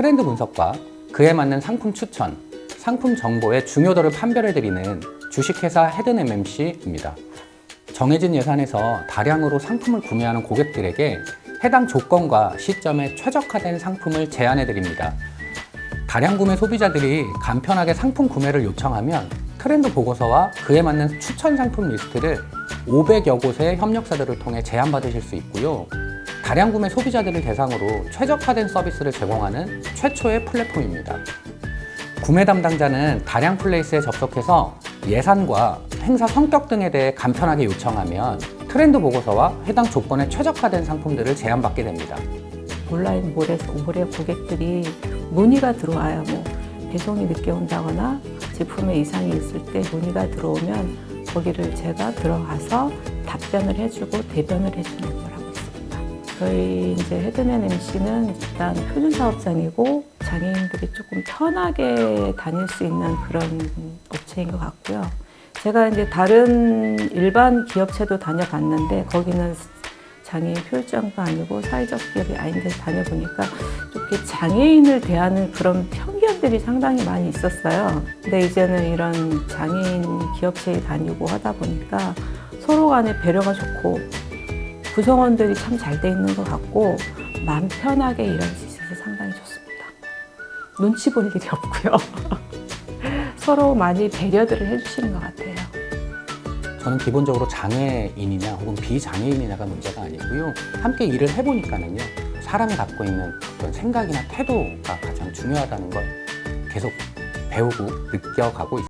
트렌드 분석과 그에 맞는 상품 추천, 상품 정보의 중요도를 판별해드리는 주식회사 헤든 MMC입니다. 정해진 예산에서 다량으로 상품을 구매하는 고객들에게 해당 조건과 시점에 최적화된 상품을 제안해 드립니다. 다량 구매 소비자들이 간편하게 상품 구매를 요청하면 트렌드 보고서와 그에 맞는 추천 상품 리스트를 500여 곳의 협력사들을 통해 제안받으실 수 있고요. 다량 구매 소비자들을 대상으로 최적화된 서비스를 제공하는 최초의 플랫폼입니다. 구매 담당자는 다량 플레이스에 접속해서 예산과 행사 성격 등에 대해 간편하게 요청하면 트렌드 보고서와 해당 조건에 최적화된 상품들을 제안받게 됩니다. 온라인 몰에서 몰에 고객들이 문의가 들어와요. 뭐 배송이 늦게 온다거나 제품에 이상이 있을 때 문의가 들어오면 거기를 제가 들어가서 답변을 해주고 대변을 해주는 있습니다. 저희 이제 헤드맨 MC는 일단 표준 사업장이고 장애인들이 조금 편하게 다닐 수 있는 그런 업체인 것 같고요. 제가 이제 다른 일반 기업체도 다녀봤는데 거기는 장애인 표준장도 아니고 사회적 기업이 아닌데 다녀보니까 이렇게 장애인을 대하는 그런 편견들이 상당히 많이 있었어요. 근데 이제는 이런 장애인 기업체에 다니고 하다 보니까 서로 간에 배려가 좋고 구성원들이 참 잘 돼 있는 것 같고 마음 편하게 일할 수 있어서 상당히 좋습니다. 눈치 볼 일이 없고요. 서로 많이 배려들을 해주시는 것 같아요. 저는 기본적으로 장애인이냐 혹은 비장애인이냐가 문제가 아니고요. 함께 일을 해보니까는요. 사람이 갖고 있는 어떤 생각이나 태도가 가장 중요하다는 걸 계속 배우고 느껴가고 있습니다.